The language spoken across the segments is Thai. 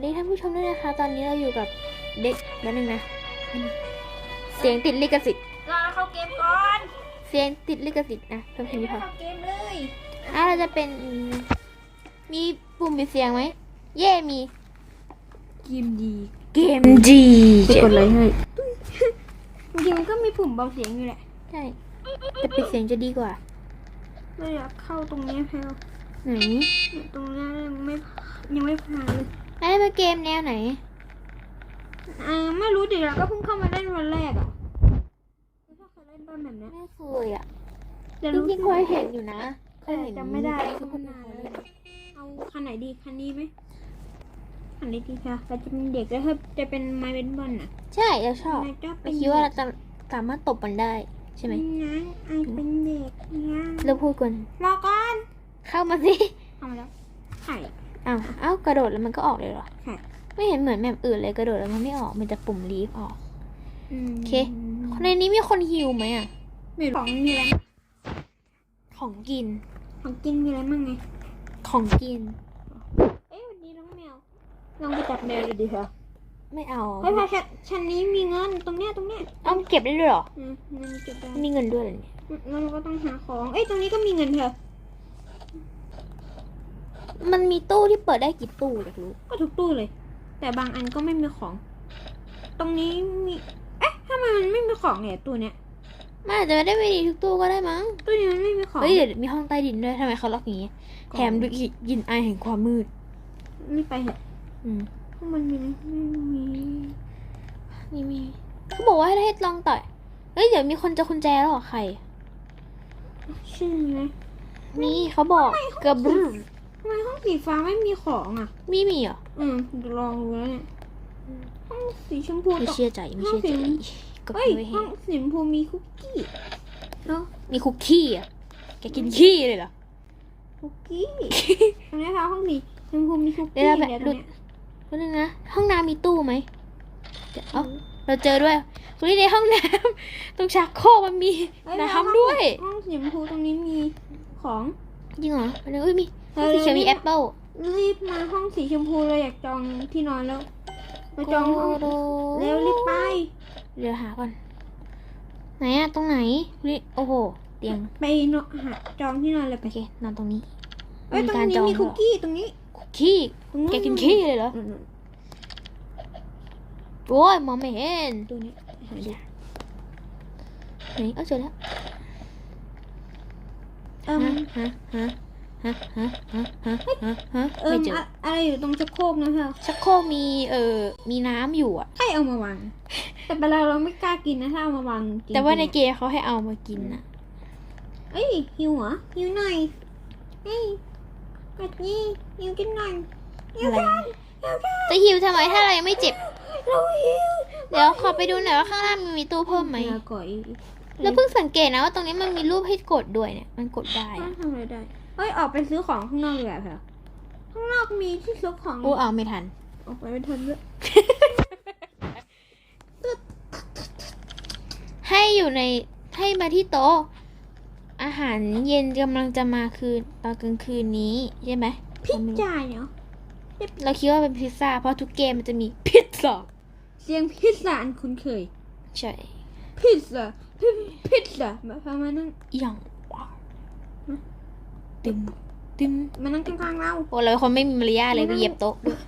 วันนี้ท่านผู้ชมด้วยนะคะ ตอนนี้เราอยู่กับเด็กแล้วนึงนะ เสียงติดลิขสิทธิ์รอเข้าเกมก่อน เสียงติดลิขสิทธิ์นะเพิ่มแค่นี้พอเข้าเกมเลยอะเราจะเป็นอืมมีปุ่มปิดเสียงไหม เย่มี เกมดี เกมดีจะกดอะไรให้จริงๆมันก็มีปุ่มเบาเสียงอยู่แหละ ใช่แต่ปิดเสียงจะดีกว่าเราอยากเข้าตรงนี้แพลวไหนเนี่ยตรงนี้ยังไม่ยังไม่ผ่านเลย อันนี้เป็นเกมแนวไหนอ่าไม่รู้ดิเราก็เพิ่งเข้ามาเล่นวันแรกอะแล้วก็เคยเล่นบ้านแบบเนี้ยไม่เคยอะแต่จรู้ริงๆเคยเห็นอยู่นะเคยแต่เห็นจำไม่ได้ทุทุกกคคนนนนานเคยแล้เล่วนเอาคันไหนดีคันนี้ไหมคันนี้ดีค่ะเราจะเป็นเด็กแล้วถ้าจะเป็นไม้เบสบอลอะใช่เราชอบนายจะเป็เรานคิดว่าเราจะสามารถตบมันได้ใช่ไหมนะไอเป็นเด็กนะเราพูดกันรอก่อนเข้ามาสิ เอามาแล้วไข่ อ้าวเอ้ากระโดดแล้วมันก็ออกเลยเหรอไข่ไม่เห็นเหมือนแบบอื่นเลยกระโดดแล้วมันไม่ออกมันจะปุ่มลีฟออกอืมโอเคในนี้มีคนฮิวไหมอะมีของมีอะไรบ้างของกิน ของกินมีอะไรบ้างไงของกิน เอ้ยวันนี้น้องแมวลองไปจับแมวดูดิค่ะไม่เอาเฮ้ยพอชั้นชั้นนี้มีเงินตรงเนี้ยตรงเนี้ยเอาเก็บได้ด้วยเหรออืมเงินเก็บได้มีเงินด้วยเหรอเนี่ยงั้นเราก็ต้องหาของ เอ้ยตรงนี้ก็มีเงินเถอะ มันมีตู้ที่เปิดได้กี่ตู้อยากรู้ ก็ทุกตู้เลย แต่บางอันก็ไม่มีของ ตรงนี้มีเอ๊ะทำไมมันไม่มีของเนี่ยตู้เนี้ยมันอาจจะไม่ได้ไปดีทุกตู้ก็ได้มั้งตู้นี้มันไม่มีของเฮ้ยเดี๋ยวมีห้องใต้ดินด้วยทำไมเขาล็อกอย่างงี้กล่องแถมด้วยกลินไอายแห่งความมืดไม่ไปเหรอะอืมข้างบนมีไหมไม่มีนี่มีเขาบอกว่าให้ให้ลองต่อยเฮ้ยเดี๋ยวมีคนจะคุณแจแล้วเหรอใคร ชื่อมีไหมนี่เขาบอกกระบรู ทำไมห้องสีฟ้าไม่มีของอะมีมีเหรออืมเดี๋ยวลองดูแล้วเนี่ยห้องสีชมพูไม่ตกเชื่อใจไม่เชื่อใจห้องสีก็เฮ้ยไม่ห้เห็อนงสีชมพูมีคุกกี้เนาะมีคุกกี้อะแกกินขี้เลยเหรอ คุกกี้ ตรงนี้ค่ะห้องสีชมพูมีคุกเดี๋กี้ยวเราแบบเดี๋ยวตหรลุงดเนี้ยนิดนึงนะห้องน้ำมีตู้ไหมเดี๋ยวเอ้าเราเจอด้วยคุณนี่ในห้องน้ำตรงชักโครกมันมีเอ้ยน้ำด้วยห้องสีชมพูตรงนี้มีของ จริงเหรออันนี้เอ้ยมี เออสีเขียวมีแอปเปิ้ลรีบมาห้องสีชมพูเลยอยากจองที่นอนแล้ว มาจองห้องโดเร็วรีบไป เดี๋ยวหาก่อน ไหนอะตรงไหนนี่โอ้โห เตียง ไปเนาะหาจองที่นอนเลยไปโอเคนอนตรงนี้เอ้ยตรงการนี้จองมีคุกเหรอกี้ตรงนี้ คุกกี้ตรงนู้นแกกินขี้เลยเหรอนู่นโอ้ยมองไม่เห็นๆตัวนี้หาดิไหนเอ้าเจอแล้วเอิ่ฮะมฮะฮะ ฮะฮะฮะฮะฮะฮะเอิ่ไม่เจออะอะไรอยู่ตรงชักโครกนะเธอชักโครกมีเอ่อมีน้ำอยู่อะใครเอามาวาง แต่เวลาเราไม่กล้ากินนะถ้าเอามาวางกินแต่ว่าในเกมเขาให้เอามากินนะเอ้ยหิวเหรอหิวหน่อยเอ้ยกัดนี่หิวกินหน่อยหิวอะไร กันหิวกันจะหิวทำไมถ้าเรายังไม่เจ็บ เราหิวเดี๋ยวขอไปดูหน่อยว่าข้างล่างมันมีตู้เพิ่มไหม ลาก่อยแล้วเพิ่งสังเกตนะว่าตรงนี้มันมีรูปให้กดด้วยเนี่ย มันกดได้อะ ทำอะไรได้ ฮ้ยออกไปซื้อของข้างนอกดีกว่าเถอะข้างนอกมีที่ซื้อของโอ้เอาไม่ทัน ออกไปไม่ทันด้วยให้อยู่ในให้มาที่โต๊ะ อาหารเย็นกำลังจะมาคืนตอนกลางคืนนี้ใช่ไหมพิซซ่าเนาะเราคิดว่าเป็นพิซซ่าเพราะทุกเกมมันจะมีพิซซ่าเสียงพิซซ่าอันคุ้นเคย ใช่ พิซซ่าพิพิซซ่ามาพามานั่งอย่างว้าว ตึมตึมมานั่งข้างๆเราโอ้เราเป็นคนไม่มีมารยาทเลยไปเหยียบโต๊ะด้วย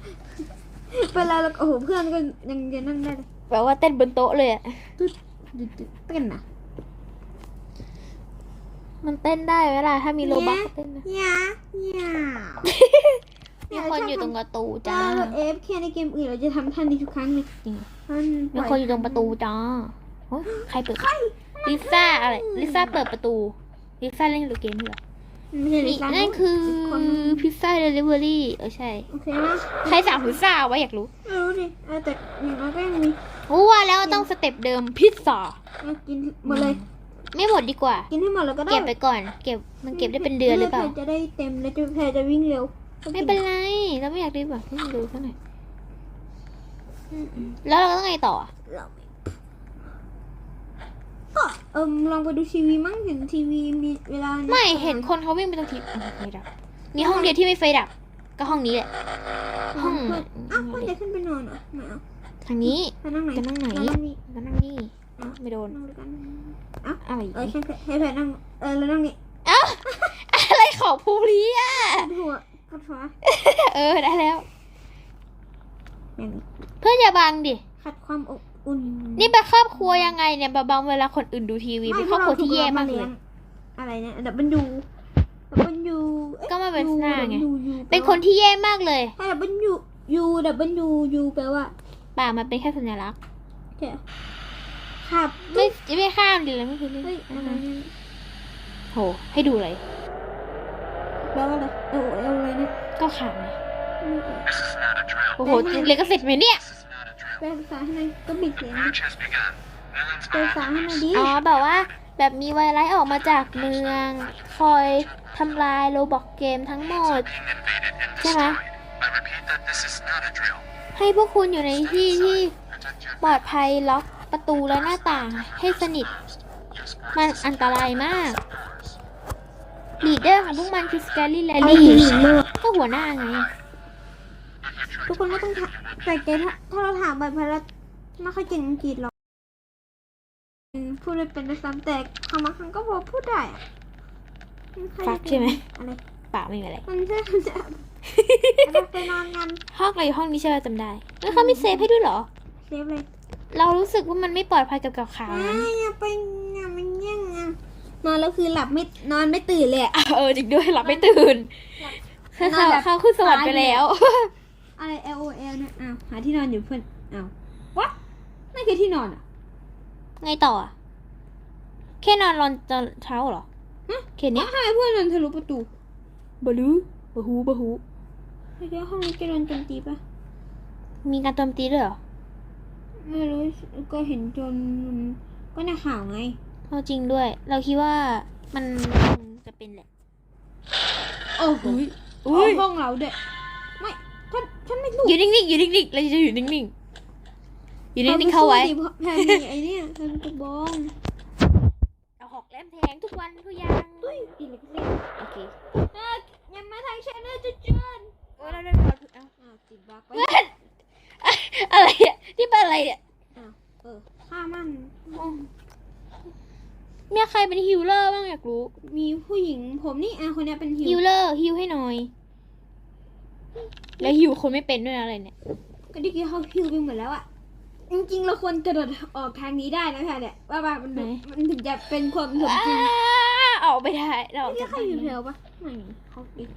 เวลาเราโอ้โหเพื่อนก็ยังจะนั่งได้เลยแปลว่าเต้นบนโต๊ะเลยอะตุ๊ดตุ๊ดตุ๊ดเต้นนะมันเต้นได้ไหมล่ะถ้ามีโลบักก็เต้นนะยาหยามีคนอยู่ตรงประตูจ้าจ้าเราเอฟแค่ในเกมอื่นเราจะทำท่านนี้ทุกครั้งเลยจริงท่านมีคนอยู่ตรงประตูจ้าโอ๊ยใครเปิดลิซ่าอะไรลิซ่าเปิดประตูลิซ่าเล่นหรือเกมด้วยเหรอ ไม่ใช่ลินี่ซ่านั่นคือคนพิซซ่าเดลิเวอรี่เออใช่ โอเคนะใครสั่งพิซซ่าไว้อยากรู้ไม่รู้ดิเออแต่อย่างน้อยก็ยังมีรู้ว่าแล้วต้องสเต็ปเดิมพิซซ่าเอากินหมดเลย ไม่หมดดีกว่า กินให้หมดเลยก็ได้เก็บไปก่อน เก็บมันเก็บได้เป็นเดือนหรือเปล่าพื่จะได้เต็มแล้วจะแพรจะวิ่งเร็วไม่เป็นไรเราไม่อยากรีบแบบให้มันดูเท่าไหร่อืมๆแล้วเราต้องไงต่ออะเราไม่ก็ เอิมลองไปดูทีวีมั้งเห็นทีวีมีเวลาไม่เห็นคนเขาวิ่งไปตรงทีอะไฟดับมีห้องเดียวที่ไม่ไฟดับ ก็ห้องนี้แหละห้องเพื่อนอ้าวก็จะขึ้นไปนอนเหรอไม่เอาทางนี้ไปนั่งไหนจะนั่งไหนนั่งนี่แล้วนั่งนี่อะไม่โดนนั่งด้วยกันอะไรอีกเออใช่ให้แพรนั่งเออแล้วนั่งนี่อะไรของภูริอะปวดหัวปวดหัวเออได้แล้วอย่างนี้เพื่อนอย่าบังดิขัดความอบ อุ่นนี่เป็นครอบครัวยังไงเนี่ยบังเวลาคนอื่นดูทีวีเป็นครอบครัวที่แย่มากเลยอะไรเนี่ยดับเบิลยูดับเบิลยูก็มาเป็นหน้าไงยูยูเป็นคนที่แย่มากเลยถ้าดับเบิลยูยูดับเบิลยูยูแปลว่าป่ามันเป็นแค่สัญลักษณ์แค่ขับไม่ไม่ข้ามดิเลยไม่คือเรื่องเฮ้ยอะไรเนี่ยโหให้ดูเลยแปลว่าอะไรเออเอออะไรเนี่ยก็ขามไงไม่เออ This is not a drill. โอ้โหเรียนก็เสร็จไหมเนี่ย แปลภาษาให้หน่อยก็บิดเสียง March has begun. Villains แปลภาษาให้หน่อยดิอ๋อแบบว่า แบบมีไวรัสออกมาจากเมือง คอยทำลายโรบอกเกมทั้งหมด being invaded and Thế hả? destroyed. I repeat that this is not a drill. ให้พวกคุณอยู่ในที่ที่ Protect your ปลอดภัยล็อกประตูและหน้าต่างให้สนิท your sports มันอันตรายมาก ลีดเดอร์ของพวกมันคือสแกลลี่แลเอาลี่หินหินมากก็หัวหน้าไง ทุกคนไม่ต้องถามแต่ใจถ้าถ้าเราถามไปเพราะเราไม่ค่อยเก่งอังกฤษหรอกอืมพูดไม่เป็นด้วยซ้ำแต่คำบางครั้งก็พอพูดได้อะไม่ค่อยฟักใช่ไหมอะไรเปล่าไม่มีอะไร มันจะจะเราไปนอนกันห้องอะไรอยู่ห้องนี้ใช่ไหมจำได้ แล้วเขามีเซฟให้ด้วยเหรอ เซฟเลย เรารู้สึกว่ามันไม่ปลอดภัยกับกับข่าวอ่านั้นอย่าไปอย่ามันแย่งอะนอนแล้วคือหลับไม่นอนไม่ตื่นเลยอะเออจริงด้วยหลับไม่ตื่นนอนเขาแบบเขาขึ้นสวรรค์ไปแล้ว อะไร L O L เนี่ยอ้าวหาที่นอนอยู่เพื่อนอ้าววะนั่นคือที่นอนอะ ไงต่ออะแค่นอนรอนตอนเช้าเหรอฮะแค่เนี้ยทำไมเพื่อนนอนทะลุประตูบลูบะฮูบะฮูเดี๋ยวห้องนี้จะโดนโจมตีปะมีการโจมตีด้วยเหรอ ไม่รู้ก็เห็นจนมันก็ในข่าวไงเอาจริงด้วย เราคิดว่ามันคงจะเป็นแหละ โอ้โหอุ้ยห้องเราด้วยไม่ ฉันฉันไม่รู้อยู่นิ่งๆอยู่นิ่งๆเราจะอยู่นิ่งๆอยู่นิ่งๆเข้าไว้ดิแพนมีไอเนี่ยแพนกระบองเอาหอกแหลมแทงทุกวันทุกอย่างเฮ้ยอีเล็กซี่โอเคเอ้ยอยังมาทางชแนลจุดจุนเออเราได้เราเอาอ้าวติดบั๊กไปอะไรอะนี่เป็นอะไรอะอ้าวเออฆ่ามันมีใครเป็นฮิลเลอร์บ้างอยากรู้ มีผู้หญิงผมนี่อะคนเนี้ยเป็นฮิฮิวลเลอร์ฮิลให้หน่อย แล้วฮิลคนไม่เป็นด้วยนะอะไรเนี่ย ก็ดิกี้เขาฮิวไปหมดแล้วอะ จริงๆ เราควรกระโดดออกทางนี้ได้นะแพนเนี่ย ว่าว่ามันถึงมันถึงจะเป็นความสมจริงอ้าออกไปได้เราออกนี่จากใครบ้านอยู่แถไม่ได้วปะไม่เขาอีก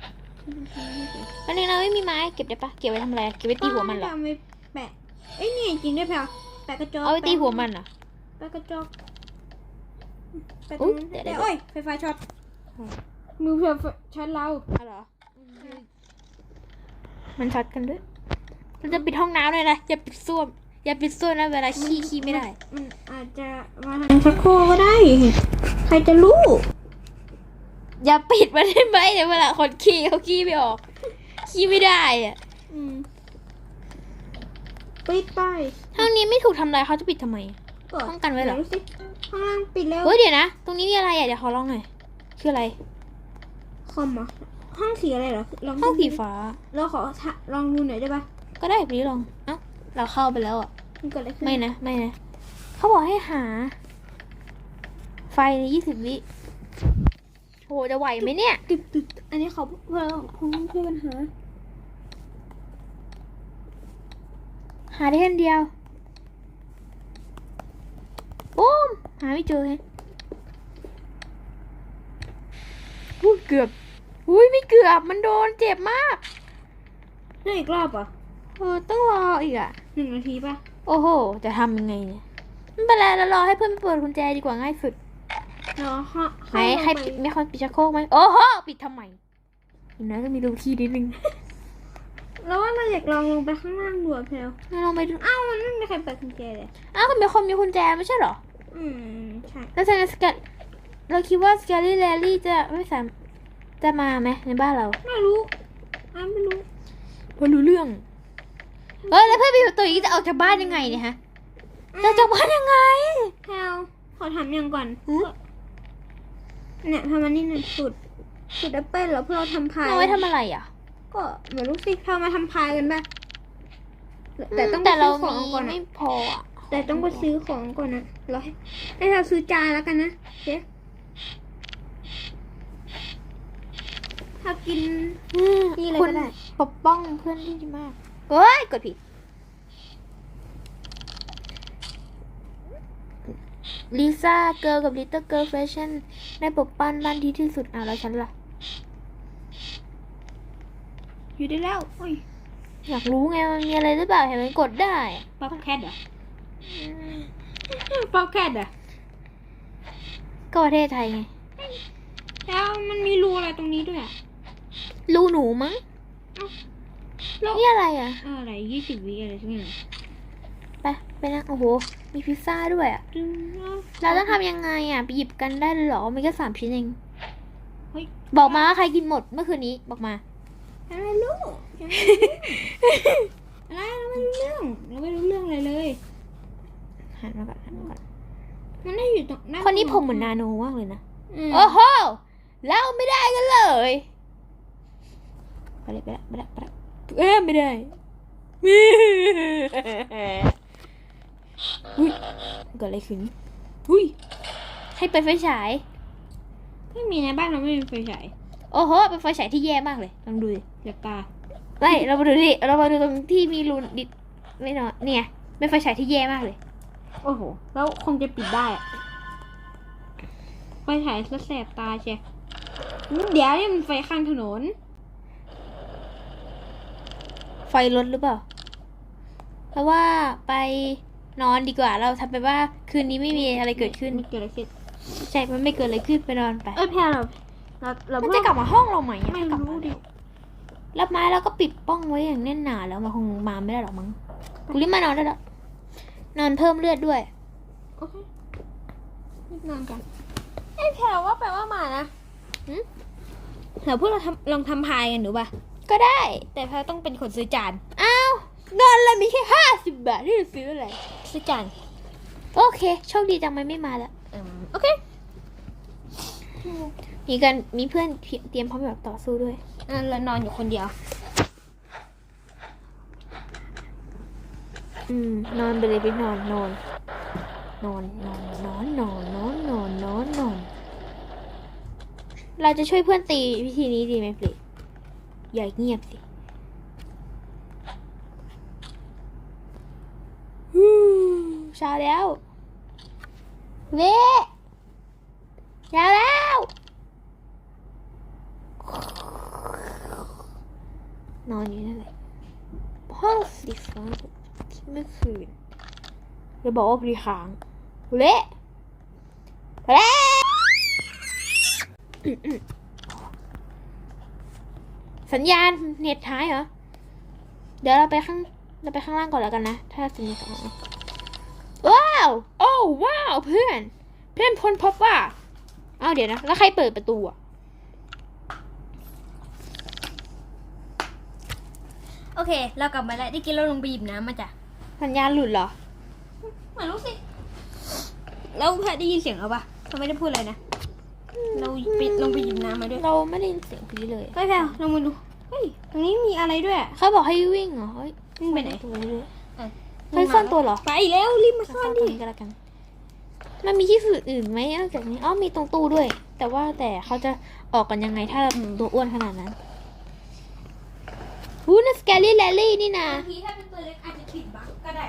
วันนี้เราไม่มีไม้เก็บได้ปะเก็บไว้ทำอะไรเก็บไว้ตีหัวมันเหรอเอาไปแปะเอ้ยนี่จริงด้วยแพลวแปะกระจกเอาไว้ตีหัวมันเหรอ แปะกระจกแปะตอุ๊รงยนั้นเดี๋ยวเดี๋ยวเดี๋ยวโอ้ยไฟฟ้าช็อตอืมมือไฟฟ้าช็อตเราเอาเหรอ มันช็อตกันด้วยเราจะปิดห้องน้ำเลยนะอย่าปิดส้วมอย่าปิดส้วมนะเวลาขี้ขี้ไม่ได้ มันอาจจะมาทางชักโครกก็ได้ ใครจะรู้อย่าปิดมันได้ไหมเดี๋ยวเวลาคนขี้เขาขี้ไม่ออก ขี้ไม่ได้อะอืมปิดไปห้องนี้ไม่ถูกทำลายเขาจะปิดทำไมกดป้องกันไว้เหรอดี๋ดูสิข้างล่างปิดแล้วเฮ้ยเดี๋ยวนะ ตรงนี้มีอะไรอะเดี๋ยวขอลองหน่อยคืออะไร คอมเหรอ ห้องสีอะไรเหรอลองห้องดูสีฟ้า เราขอทะลองดูหน่อยได้ปะก็ได้ไปลอง เอ้าเราเข้าไปแล้วอะ มันเกิดอะไรขึ้นไม่นะ ไม่นะ เขาบอกให้หา ไฟในยี่สิบวิโหจะไหวไหมเนี่ย ตึกตึกอันนี้เขาเพื่อคงเพื่อปัญหา หาได้แค่อันเดียวปุ้มหาไม่เจอแฮะอุ้ยเกือบ อุ้ยไม่เกือบมันโดนเจ็บมากนี่อีกรอบเหรอะเออต้องรออีกอะ หนึ่งนาทีปะโอ้โห จะทำยังไงเนี่ยไม่เป็นไรเรารอให้เพื่อนไปเปิดกุญแจดีกว่าง่ายสุดเนาะฮะไหนใครปิดมีคนปิดชักโครกไหมโอ้โหปิดทำไมอย่างนั้นก็มีรูที่นิดนึงแล้วว่าเราอยากลองลงไปข้างล่างดูอะเพลงั้นลองไปดูอ้าวมันไม่มีใครเปิดกุญแจเลยอ้าวก็มีคนมีกุญแจไม่ใช่เหรอ อืมใช่แล้วทางสแกตเราคิดว่าสแกลลี่แลลี่จะไม่สาม จะมาไหมในบ้านเราไม่รู้อ้าวไม่รู้เพราะรู้เรื่องเฮ้ยแล้วเพื่อนปิดประตูอย่างนี้จะออกจากบ้านยังไงเนี่ยฮะจะออกจากบ้านยังไงแพลขอถามอย่างก่อนหือเนี่ยทำมันนี่หนึ่งสุดสุดแอปเปิ้ลเหรอเพื่อเราทำพายเอาไว้ทำอะไรอะ ก็ไม่รู้สิพามาทำพายกันปะแต่ต้องไปแต่เราซื้อขมีองก่อนไม่อะพออะแต่ต้องไปซื้อของก่อนนะเราให้ให้เราซื้อจานแล้วกันนะเจ๊ ถ้ากินอืมนี่เลยคุณก็ได้ ปกป้องเพื่อนที่ดีมากเฮ้ย กดผิด ลิซ่าเกิร์ลกับลิตเติ้ลเกิร์ลแฟชั่นได้ปกป้องบ้านที่ที่สุดอะแล้วฉันล่ะ อยู่ได้แล้วโอ้ยอยากรู้ไงมันมีอะไรหรือเปล่าเห็นมันกดได้อะป๊อปแคทเหรอป๊อปแคทเหรอก็ประเทศไทยไง แล้วมันมีรูอะไรตรงนี้ด้วยอะรู หนูมั้งแล้วนี่อะไรอะ อะไรยี่สิบวิอะไรสักอย่างไปไปนะโอ้โห มีพิซซ่าด้วยอะดึงเอาเราต้องทำยังไงอะ ไปหยิบกันได้เลยเหรอมีแค่สามชิ้นเองเฮ้ยบอกมาว่าใครกินหมดเมื่อคืนนี้บอกมาฉันไม่รู้ฉันไม่รู้อะไรเราไม่รู้เรื่องเราไม่รู้เรื่องอะไรเลยหันมาก่อนหันมาก่อนมันได้อยู่ตรงคนนี้ผมเหมือนนาโนมากเลยนะอืมโอ้โหเล่าไม่ได้กันเลย ไปเลยไปละไปละไปละเอ้ยไม่ได้อุ้ยเกิดอะไรขึ้นอุ้ยให้ไปไฟฉาย ไม่มีในบ้านเราไม่มีไฟฉาย โอ้โห เป็นไฟฉายที่แย่มากเลย ลองดูดิเดี๋ยวตาไม่เรามาดูดิเรามาดูตรงที่มีรูดิดไม่นอนเนี่ยเป็นไฟฉายที่แย่มากเลย โอ้โห แล้วคงจะปิดได้อะไฟฉายซะแสบตาเชียอืมเดี๋ยวนี่มันไฟข้างถนนไฟลดหรือเปล่า เพราะว่าไปนอนดีกว่า เราทำไปว่าคืนนี้ไม่มีอะไรเกิดขึ้น ไม่เกิดอะไรขึ้นใช่มันไม่เกิดอะไรขึ้นไปนอนไป เอ้ยแพรเราเราเรามันจะกลับมาห้องเราไหมอะไม่ถ้ากลับรู้มาดิแล้วไม้เราก็ปิดป้องไว้อย่างแน่นหนาแล้วมันคงมาไม่ได้หรอกมั้งกูรีบมานอนได้แล้วนอนเพิ่มเลือดด้วย โอเครีบนอนกันเอ้ยแพรว่าไปว่ามานะหึเดี๋ยวพวกเราทำลองทำพายกันดูป่ะ ก็ได้ แต่แพรต้องเป็นคนซื้อจาน อ้าวเงินเรามีแค่ห้าสิบบาทที่จะซื้ออะไร ซื้อจาน โอเค โชคดีจังมันไม่มาแล้วอืมโอเค มีกันมีเพื่อนเตรียมพร้อมแบบต่อสู้ด้วยอะเรานอนอยู่คนเดียว อืม นอนไปเลยไปนอนนอนนอนนอนนอนนอนนอนนอนนอนนอน เราจะช่วยเพื่อนตีวิธีนี้ดีไหมปลี อย่าเงียบสิฮู้เช้าแล้วเละเช้าแล้วนอนอยู่นั่นแหละห้องสีฟ้าที่เมื่อคืนจะบอกว่าพลีค้างเละเละ สัญญาณเน็ตท้ายเหรอ เดี๋ยวเราไปข้าง เราไปข้างล่างก่อนแล้วกันนะ ถ้าสัญญาณกลับมาว้าว โอ้ว้าวเพื่อน เพื่อนพ้นพบว่าอ้าวเดี๋ยวนะ แล้วใครเปิดประตูอะโอเค เรากลับมาแล้วได้กินเราลงไปหยิบน้ำมาจ้ะ สัญญาณหลุดเหรอไม่รู้สิ แล้วแพรได้ยินเสียงเราปะเขาไม่ได้พูดอะไรนะ เราไปลงไปหยิบน้ำมาด้วย เราไม่ได้ยินเสียงพีเลยเฮ้ยแพรลงมาดู เฮ้ยตรงนี้มีอะไรด้วยเขาบอกให้วิ่งเหรอเฮ้ยมึงไปไหนตัวนี้ด้วยอะเฮ้ยซ่อนตัวเหรอไปแล้วรีบมาซ่ซ่ออนนตัวดินี้ก็แล้วกัน มันมีที่สื่ออื่นไหมนอกจากนี้อ๋อมีตรงตู้ด้วย แต่ว่าแต่เขาจะออกกันยังไงถ้าตัวอ้วนขนาดนั้นฮูน่าสแกลี่แลลี่นี่นะบางทีถ้าเป็นตัวเล็กอาจจะติดบั๊กก็ได้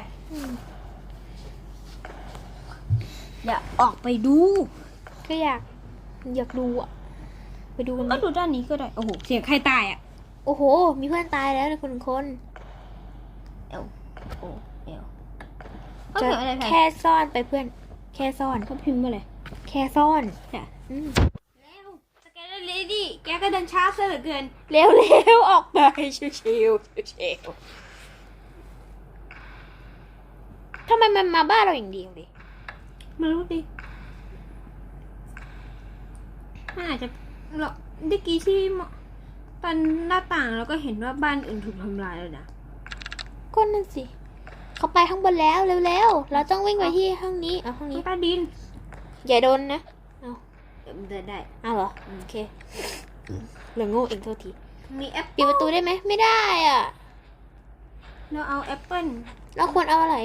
อย่าออกไปดู ก็อยาก อยากดูอะไปดูกันไหมก็ดูด้านนี้ก็ได้ โอ้โห เสียงใครตายอะ โอ้โห มีเพื่อนตายแล้วในคนหนึ่งคนโอ้เอวเขาจะเสียงอะไรแพรแค่ซ่อนไปเพื่อน แค่ซ่อนเขาพิมพ์ว่าอะไรแค่ซ่อนจ้ะอืมแล้วสแกนเลดี้แกก็เดินช้าซะเหลือเกินเร็วเร็วๆ ออกไปชิวๆชิวๆทำไมมันมาบ้านเราอย่างเดียวเลยไม่รู้ดิมันอาจจะเราเมื่อกี้ที่ มตอนหน้าต่างเราก็เห็นว่าบ้านอื่นถูกทำลายแล้วนะก็นั่นสิ เขาไปข้างบนแล้วเร็วๆ เราต้องวิ่งไปที่ห้องนี้เอาห้องนี้ใต้ดิน อย่าโดนนะเดินได้เอาเหรอโอเคเหลือโง่เองโทษทีมีแอปปิดประตูได้ไหมไม่ได้อะเราเอาแอปเปิ้ลเราควรเอาอะไร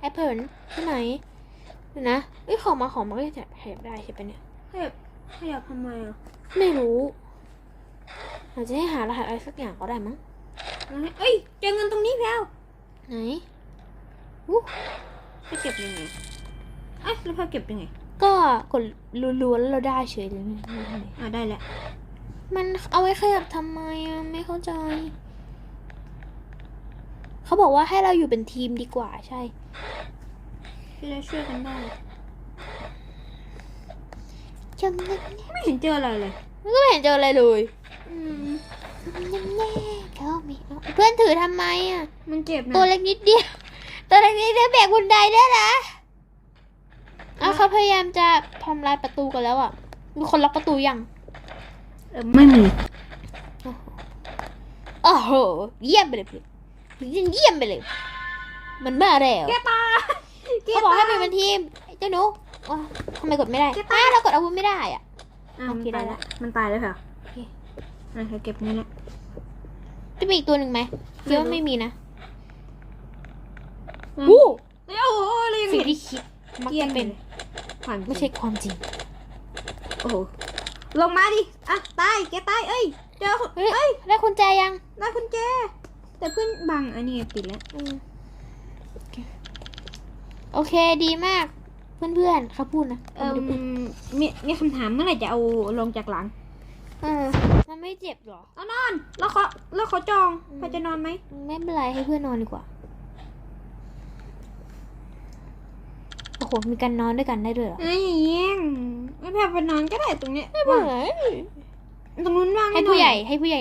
แอปเปิลที่ไหนเดี๋ยวนะเอ้ยของมาของมันก็จะแถบได้ใช่ปะเนี่ยขยับขยับทำไมอะไม่รู้ อาจจะให้หารหัสอะไรสักอย่างก็ได้มั้งแล้วให้เอ้ยเจอเงินตรงนี้แล้ว ไหนอู้จะเก็บยังไงเอ้ยแล้วพอเก็บยังไง ก็กดรัวๆแล้วเราได้เฉยเลยไม่ไม่ทำไมอ่าได้แล้วมันเอาไว้ขยับทำไมอะไม่เข้าใจ เขาบอกว่าให้เราอยู่เป็นทีมดีกว่าใช่ที่เราช่วยกันได้จำได้ไม่เห็นเจออะไรเลย มันก็ไม่เห็นเจออะไรเลยอืมยัง แน่เขามีเอาเพื่อนถือทำไมอะ มันเจ็บนะตัวเล็กนิดเดียว ตัวเล็กนิดเดียวแบกบนไดได้ละเอาเขาพยายามจะทำลายประตูกันแล้วอะ มีคนล็อกประตูยัง เออไม่มีโอ้โห เยี่ยมไปเลยพี่เยี่ยมไปเลย มันมาแล้วแกตายเขาบอกให้ไปเป็นทีมไอ้เจ้าหนูว้าวทำไมกดไม่ได้อ้าวเรากดอาวุธไม่ได้อะอะโอมันเคได้ตายละแล้วมันตายแล้วเหร อโอเคอะเก็บนี่แหละจะมีอีกตัวหนึ่งไหมคิดว่าไม่มีนะอืมวู้เอ้ยโอ้โหอะไรยังสิ่งเห็นที่คิดมักเกลี้ยจะงเป็นลยความจริงไม่ใช่ความจริง โอ้โหลงมาดิ อะ ตาย แกตาย เอ้ยเจอเฮ้ย เอ้ยได้คุณแจยังได้คุณแจ แต่เพื่อนบังอันนี้ปิดแล้ว อืมโอเคโอเคดีมาก เพื่อนๆเขาพูดนะเออมีมีคำถามเมื่อไหร่จะเอาลงจากหลัง เออ มันไม่เจ็บหรอ เอานอน แล้วเขาแล้วเขาจองอืมเขาจะนอนไหม ไม่เป็นไรให้เพื่อนนอนดีกว่า โอ้โห มีการนอนด้วยกันได้ด้วยเหรอ ไอ้ยอย่างเงี้ยไม่แพ้ไปนอนก็ได้ตรงเนี้ยไม่เป็นไรตรงนู้นว่างให้น่อยผู้ใหญ่ให้ผู้ใหญ่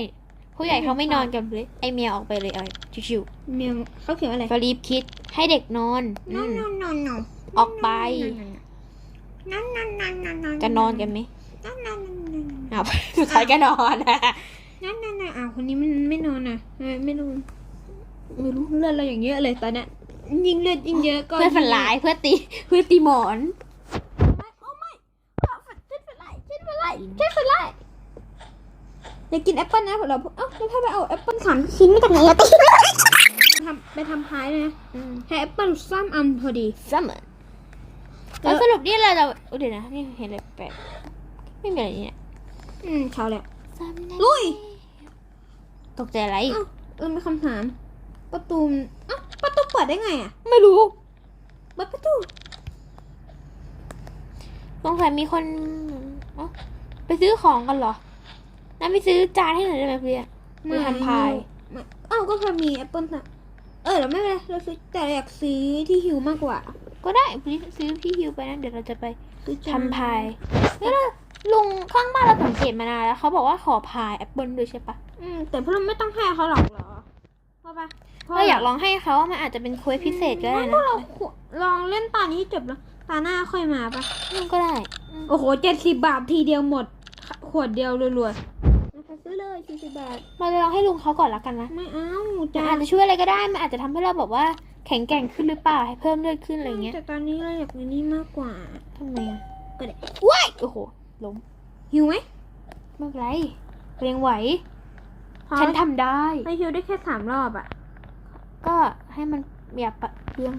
ผู้ใหญ่เขาไม่นอนกันเลย ไอเมียออกไปเลยเอาชิวเมียเขาเขียนว่าอะไรๆฟรีบคิดให้เด็กนอน นอนอืนมอนนอนนอนออกไปนอนนอนนอนนอนนอนจะนอนกันไหมนอนนอน นอนนอนอ้าวสุดท้ายก็นอนนะนั่นนั่นนั่นอ้าวคนนี้มันไม่นอนอะเออไม่นอนไม่รู้เลือดเราอย่างเยอะเลยตอนเนี้ยยิงเลือดยิงเยอะก็เพื่อนฝันร้ายเพื่อตีเพื่อตีหมอนไม่โอ้ไม่อ้าวฝันเจ็ดฝันไรเจ็ดฝันไรเจ็ดฝันไรอยากกินแอปเปิ้ลนะเราเอ้าแล้วถ้าไปเอาแอปเปิ้ลสามชิ้นมาจากไหนอะทำไปทำพายเลยนะอืมให้แอปเปิ้ลซ้ำอันพอดีซัมเมอร์แล้วสรุปนี่เราจะอุ๊ยเดี๋ยวนะนี่เห็นอะไรแปลกไม่มีอะไรเนี่ย อืมเช้าแล้วซัมเมอร์ลุย ตกใจอะไรเอ้าเรามีคำถาม ประตูมันเอ้าประตูเปิดได้ไงอะไม่รู้ เปิดประตูสงสัยมีคนเอ้าไปซื้อของกันเหรอน้าไปซื้อจานให้หน่อยได้ไหมเพื่อนไม่ทำพายไม่เอ้าก็พอมีแอปเปิ้ลอะเออเราไม่เป็นไรเราซื้อแต่เราอยากซื้อที่ฮิวมากกว่า ก็ได้ไปซื้อพี่ฮิวไปนะเดี๋ยวเราจะไปซื้อจนทำพายนี่เรา ลุงข้างบ้านเราสังเกตมานานแล้วเขาบอกว่าขอพายแอปเปิลด้วยใช่ปะอืมแต่พวกเราไม่ต้องให้เขาหรอกเหรอเพราะปะเราอยากลองให้เขาว่ามันอาจจะเป็นเควสพิเศษก็ได้พวนะกเราขวลองเล่นตานี้จบแล้ว ตาหน้าค่อยมาปะอืมก็ได้โอ้โหเจ็ดสิบบาททีเดียวหมด ขวดเดียวรวยๆนะคะซื้อเลยสี่สิบบาท เราจะลองให้ลุงเขาก่อนละกันนะไม่เอามันจ้าอาจจะช่วยอะไรก็ได้มันอาจจะทำให้เราแบบว่าแข็งแกร่งขึ้นหรือเปล่าให้เพิ่มเลือดขึ้นอะไรเงี้ยแต่ตอนนี้เราอยากในนี้มากกว่าทำไมอะก็ได้ว้ายโอ้โห ล้มหิวไหมไม่เป็นไรเรียงไหวพอฉันทำได้ให้หิวได้แค่สามรอบอะก็ให้มันอย่าปะเรื่อง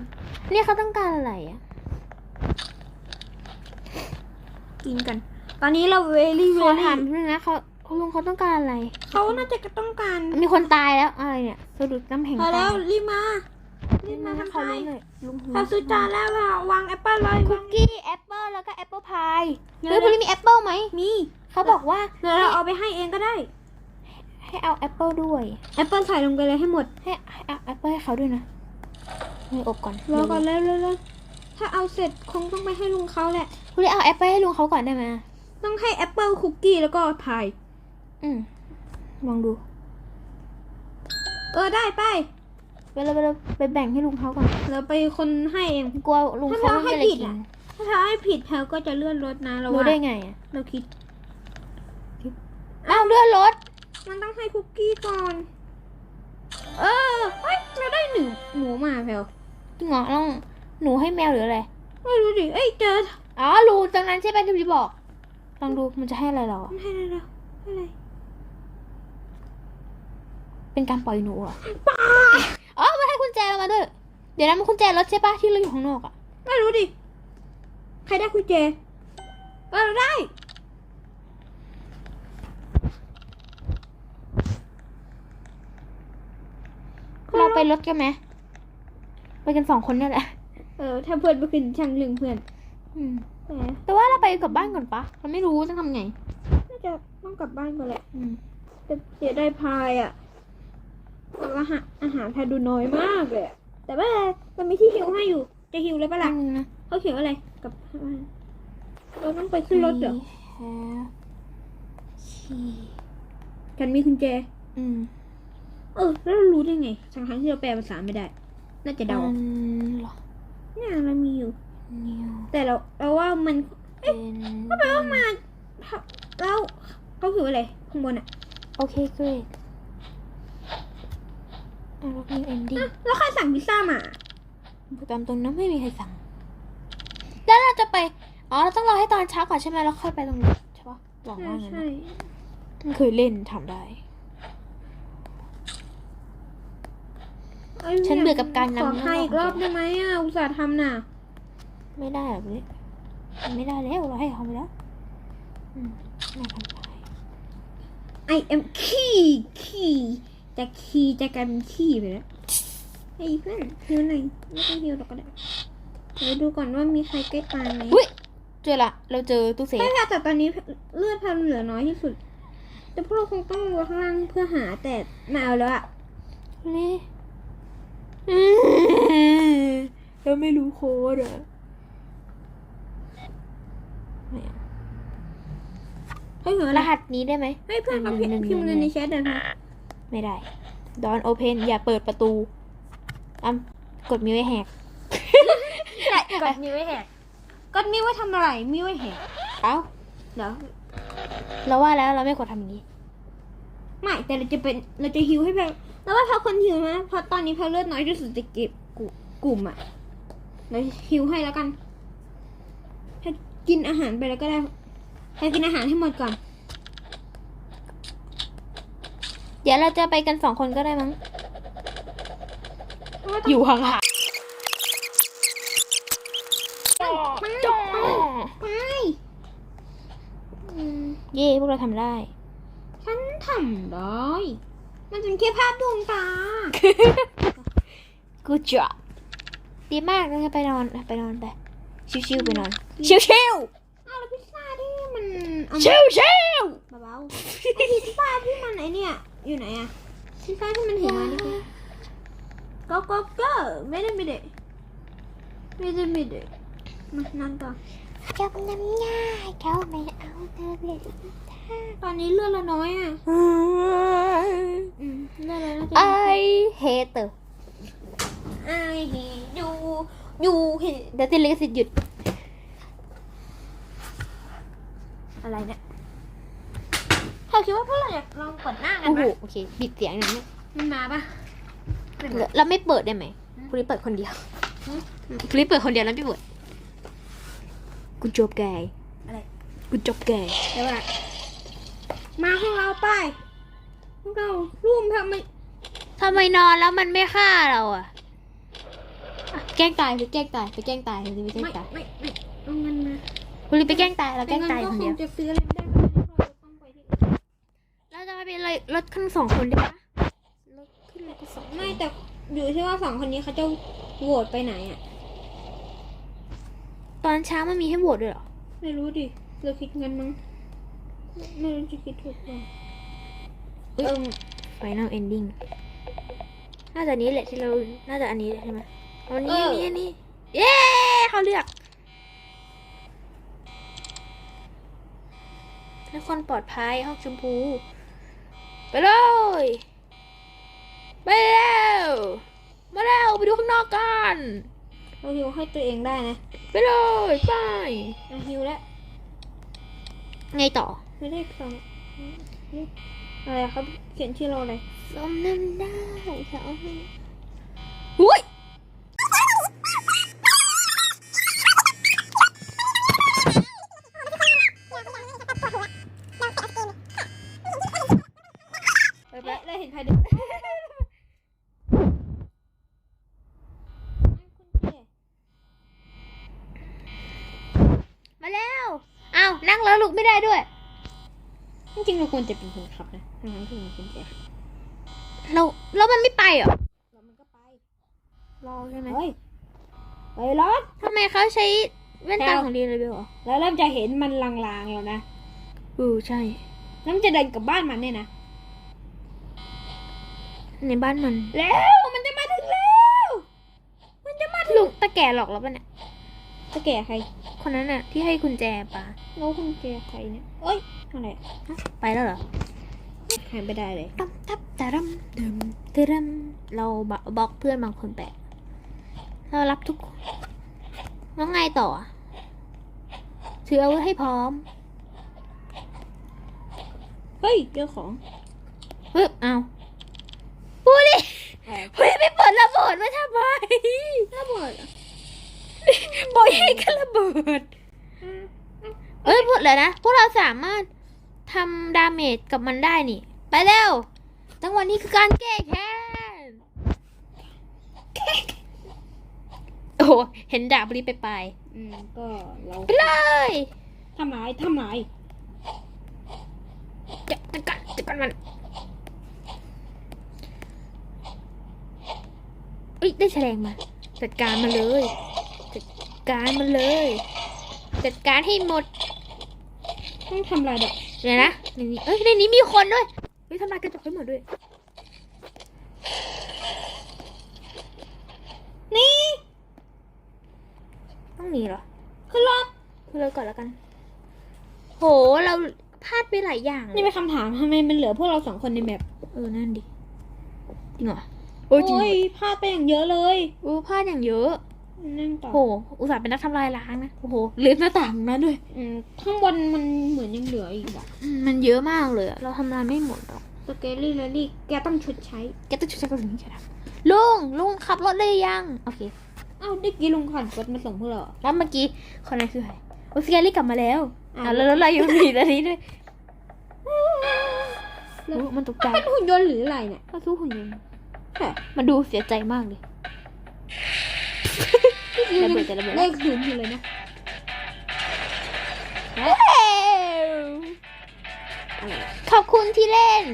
นี่เขาต้องการอะไรอะกินกัน ตอนนี้เราเวลี่เวขอลี่ถามเรื่องนะเขาคุณลุงเขาต้องการอะไร เขาน่าจะต้องการมีคนตายแล้วอะไรเนี่ยสะดุดน้ำแข็งพอตาแล้วยรีบมารีนี่บมามาให้ ทำเขาไมรู้เลยลุงถ้าซื้อจานแล้วอะวางแอปเปิ้ลเลยคุวากงกี้แอปเปิลแล้วก็แอปเปิลพายเดี๋ยวเฮ้ยพวกนี้มีแอปเปิลไหมมีเขาบอกว่าเดี๋ยวเราเอาไปให้เองก็ได้ ให้เอาแอปเปิลด้วยแอปเปิ้ลใส่ลงไปเลยให้หมดให้ให้เอาแอปเปิลให้เขาด้วยนะให้อบก่อนรอก่อนเร็วเร็วเร็วถ้าเอาเสร็จคงต้องไปให้ลุงเขาแหละคุณเลยเอาแอปเปิลให้ลุงเขาก่อนได้ไหมต้องให้แอปเปิ้ลคุกกี้แล้วก็พายอืมลองดู เออได้ไป ไปเลยไปเลยไปแบ่งให้ลุงเขาก่อนเราไปคนให้เองกลัวลุงเขาไม่มีอะไรกินถ้าเราให้ผิดเธอก็จะเลื่อนรถนะเรารู้ว่าได้ไงอะเราคิดอ้าวเลื่อนรถ มันต้องให้คุกกี้ก่อน เออเฮ้ยเราได้หนึ่งหมูมาแพลวจริงเหรอต้องหนูให้แมวหรืออะไรไม่รู้ดิเอ้ยเจออ๋อรูตรงนั้นใช่ไหมที่พี่บอกลองดูมันจะให้อะไรเราอะมันให้อะไรเราให้อะไรเป็นการปล่อยหนูเหรอ อ๋อมันให้กุญแจเรามาด้วย เดี๋ยวนะมันกุญแจรถใช่ปะที่เราอยู่ข้างนอกอะไม่รู้ดิ ใครได้คุยเจเออเราได้ เราไปรถกันไหมไปกันสองคนเนี่ยแหละ เออ ถ้าเพื่อนไปขึ้นช่างลึงเพื่อน อืม แต่แต่ว่าเราไปกลับบ้านก่อนปะเราไม่รู้จะทำไง น่าจะต้องกลับบ้านก่อนแหละ อืมแต่เสียได้พายอะ อาหารอาหารไทยดูน้อยมากเลยอะแต่ว่ามันมีที่หิวให้อยู่ จะหิวเลยปะล่ะอืมนะเขาเขียนว่าอะไรกับเราต้องไปขึ้นรถเหรอ We have key กันมีกุญแจ อืมเออ แล้วเรารู้ได้ไงทั้งทั้งๆที่เราแปลภาษาไม่ได้ น่าจะเดาอันเหรอเนี่ยเรามีอยู่ new แต่เราเราว่ามันเป็นก็แปลว่ามาแล้วเขาเขียนว่าอะไรข้างบนอะโอเค great อะแล้ว new ending อะแล้วใครสั่งพิซซ่ามาตามตรงนั้นไม่มีใครสั่ง แล้วเราจะไป อ๋อ เราต้องรอให้ตอนเช้าก่อนใช่ไหมแล้วค่อยไปตรงนู้นใช่ปะหวังใช่ว่างั้นใช่นะมันเคยเล่นทำได้อ้ยฉันเบื่อกับการนำขอให้อีกรอบได้ไหมอะ อุตส่าห์ทำน่ะ ไม่ได้แบบนี้มันไม่ได้แล้วเราให้เขาไปแล้วอืมไม่ทำได้ I am key key จะคีย์จะกลายเป็นขี้ไปแล้วไอ้ยเพื่อนฮิวหน่อยไม่ต้องฮิวหรอกก็ได้เดี๋ยวดูก่อนว่ามีใครใกล้ตายไหมอุ้ยเจอละ เราเจอตู้เซฟ ไม่ค่ะแต่ตอนนี้เลือดพันเหลือน้อยที่สุด แต่พวกเราคงต้องลงข้างล่างเพื่อหาแต่ไม่เอาแล้วอะเลยเราไม่รู้โค้ดอะไม่เอาเฮ้ยเหรอรหัสนี้ได้ไหมให้เพื่อนเขาพิมหนึ่งพ์พิมพ์หนึ่เลยงในแชทเดี๋ยวนะ ไม่ได้ดอนโอเพนอย่าเปิดประตูอ้ำกดมิวไว้แหกใช่กดมีไว้แหกกดมีไว้ทำอะไรมีไว้แหกเอ้าเดี๋ยวเราว่าแล้วเราไม่ควรทำอย่างนี้ไม่แต่เราจะเป็นเราจะฮิวให้แพลแล้วว่าพอคนฮิวนะเพราะตอนนี้แพลเลือดน้อยที่สุดจะเก็บกลุ่มกลุ่มอะเราฮิวให้แล้วกันให้กินอาหารไปแล้วก็ได้ให้กินอาหารให้หมดก่อน เดี๋ยวเราจะไปกันสองคนก็ได้มั้งเพราะว่าต้องอยู่ห่างไม่ๆจบไปอืมเย่พวกเราทำได้ ฉันทำได้ มันเป็นแค่ภาพดวงตา good job ดีมากนะไปนอนไปนอนไป ชิวๆไปนอน ชิวๆชิวอ้าวแล้วพิซซ่าที่มันเอาชิมาวชิวเบาๆไอพิซซ่าที่มันไอเนี่ย อยู่ไหนอะพิซซ่าที่มันเห็นมานี่ก็ก็ก็ไม่ได้ไม่ได้ไม่ได้ไม่ได้มานั่นต่อจำน้ำง่ายเขาไม่เอาเธอเลยตอนนี้เลือดเราน้อยอะอืมเลือดเราน่าจะไอเฮเตอร์ไอเห็นยูยูเห็นเดี๋ยวติดลิขสิทธิ์หยุด อะไรเนี่ย เขาคิดว่าพวกเราอยากลองกดหน้ากันโอ้โหปะโอเคบิดเสียงหน่อยนะมันมาปะเราไม่เปิดได้ไหมคุณลิเปิดคนเดียวคุณลิเปิดคนเดียวแล้วไม่เปิดกูจบแกอะไรกูจบแกเดี๋ยวก่อนมาของเราไปพวกเราร่วมทำไมทำไมนอนแล้วมันไม่ฆ่าเราอะอะแกล้งตายไปแกล้งตายไปแกล้งตายไปแกล้งไม่ตายไม่ไม่เอาเงินมาคุณลิไปแกล้งตายเราแกล้งตายไม่คนงั้เดียวก็คงจะซื้ออะไรไม่ได้เพราะฉะนั้นเราต้องไปที่อื่น เราจะไปเลยรถขึ้นสองคนได้ปะรถขึ้นรถก็สองคนไม่แต่อยู่ที่ว่าสองคนนี้เขาจะโหวตไปไหนอะตอนเช้ามันมีให้โหวตด้วยเหรอ ไม่รู้ดิเราคิดเงินมั้งไม่รู้จะคิดถูกเปล่าเอิ่ม final ending น่าจะนี้แหละที่เรา น่าจะอันนี้แหละใช่ไหมเอาอันนี้อันนี้อันนี้ เย้เขาเลือก ทุกคนปลอดภัยห้องชมพู ไปเลย ไปแล้วมาแล้วไปดูข้างนอกกันเราฮิวให้ตัวเองได้นะ ไปเลยไปอะฮิวแล้วไงต่อไม่ได้สองอะไรอะครับเขียนชื่อเราอะไรสมน้ำหน้าเขาให้อุ้ย ใครเดินมาแล้วเอานั่งแล้วลุกไม่ได้ด้วย จริงเราควรจะเป็นคนขับนะทั้งนั้นที่มันเป็นแเราล้วมันไม่ไปเหรอแล้วมันก็ไป รอใช่ไหมไปรอดทำไมเขาใช้แว่นตาของดีเลยเบลแล้วเริ่มจะเห็นมันลางๆแล้วนะอือใช่แล้วมันจะเดินกลับบ้านมันเนี่ยนะ ในบ้านมัน แล้วมันจะมาถึงแล้ว มันจะมาถึงลุงตะแก่หลอกแล้วปะเนี่ยตะแก่ใคร คนนั้นน่ะ ที่ให้กุญแจปะโน้คุณแก่ใครเนี่ยเอ้ยอะไรอะไปแล้วเหรอหายไปได้เลยตับตับตะรัมเดิมเดิมเราบะบล็อกเพื่อนบางคนแปะเรารับทุกคนแล้วไงต่ออะถืออาวุธให้พร้อม เฮ้ยเจอของเฮ้ยเอา พูดดิเฮ้ยไม่เปิดระเบิดไว้ทำไมระเบิดเหรอบอกให้กันระเบิดเอ้ยพูดเลยนะ พวกเราสามารถทำดาเมจกับมันได้นี่ ไปเร็วจังหวะนี้คือการแก้แค้นโอ้โหเห็นดาบรีบไปไปอืมก็เราไปเลยทำร้ายทำร้ายจะจะกัดจะกัดมัน เอ้ยได้แฉลงมา จัดการมันเลย จัดการมันเลย จัดการให้หมดต้องทำลายดอกเดี๋ยวนะในนี้เอ้ยในนี้มีคนด้วยเฮ้ยทำลายกระจกให้หมดด้วย นี่ต้องหนีเหรอขึ้นรถคือเลยก่อนแล้วกัน โหเราพลาดไปหลายอย่างเลยนี่เป็นคำถามทำไมมันเหลือพวกเราสองคนในแมปเออนั่นดิจริงเหรอ โอ้ยจริงเหรอพลาดไปอย่างเยอะเลยโอ้พลาดอย่างเยอะนั่งต่อโหอุตส่าห์เป็นนักทำลายล้างนะโอ้โหลืมหน้าต่างนั้นด้วยอืมข้างบนมันเหมือนยังเหลืออีกอะอืมมันเยอะมากเลยอะเราทำลายไม่หมดหรอกสเกลลี่เลลี่แกต้องชดใช้ แกต้องช่วยฉันก่อนถึงจะทำลุงลุงขับรถเลยยังโอเค อ้าวได้กี่ลุงขันรถมาส่งพวกเราเหรอ แล้วเมื่อกี้คนนั้นคือใครโอ้สเกลลี่กลับมาแล้วอ้าว อะแล้วรถเรายังมีตอนนี้ด้วยโอ้มันตกใจเป็นหุ่นยนต์หรืออะไรเนี่ย ก็คือหุ่นยนต์ ใช่มันดูเสียใจมากเลย ระเบิดจะระเบิด เลขศูนย์อยู่เลยนะขอบคุณที่เล่น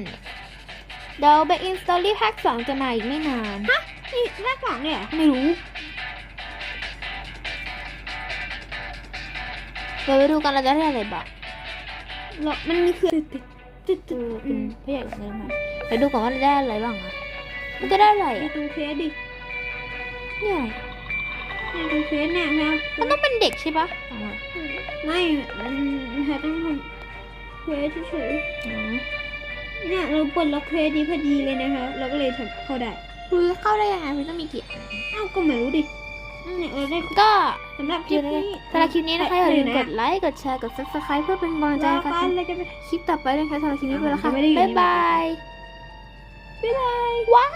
เดี๋ยว Back in Story ภาคสองจะมาอีกไม่นานนี่หน้าสองเนี่ยเหรอไม่รู้เดี๋ยวไปดูกันเราจะได้อะไรบ้างเหรอมันมีคือติดติดคืติอดเป็นพระเอกเงินมาไปดูก่อนว่าเราได้อะไรบ้างอะ มันจะได้อะไรในอะตรงเคสดิเนี่ยในตรงเคสเนี่ยนะมันต้องเป็นเด็กใช่ปะอ๋อไม่มันเธอต้องทำเคสเฉยอ๋อๆเนี่ยเราปลดล็อกเคสนี้พอดีเลยนะคะเราก็เลยทำเข้าได้คือเข้าได้ยังไงคือต้องมีกี่อันอ้าวก็ไม่รู้ดิเนี่ยเราได้ก็สำหรับคคลิลิปปนี้นี้สำหรับคลิปนี้นะคะอย่าลืมกดไลค์ไลค์กดแชร์กด subscribe เพื่อเป็นกำลังใจรอให้ค่ะกันเราจะไปคลิปต่อไปนะคะสำหรับคลิปนี้ไปแล้วค่ะไม่ได้อยู่ในบ๊ายบายบ๊ายบายว้าว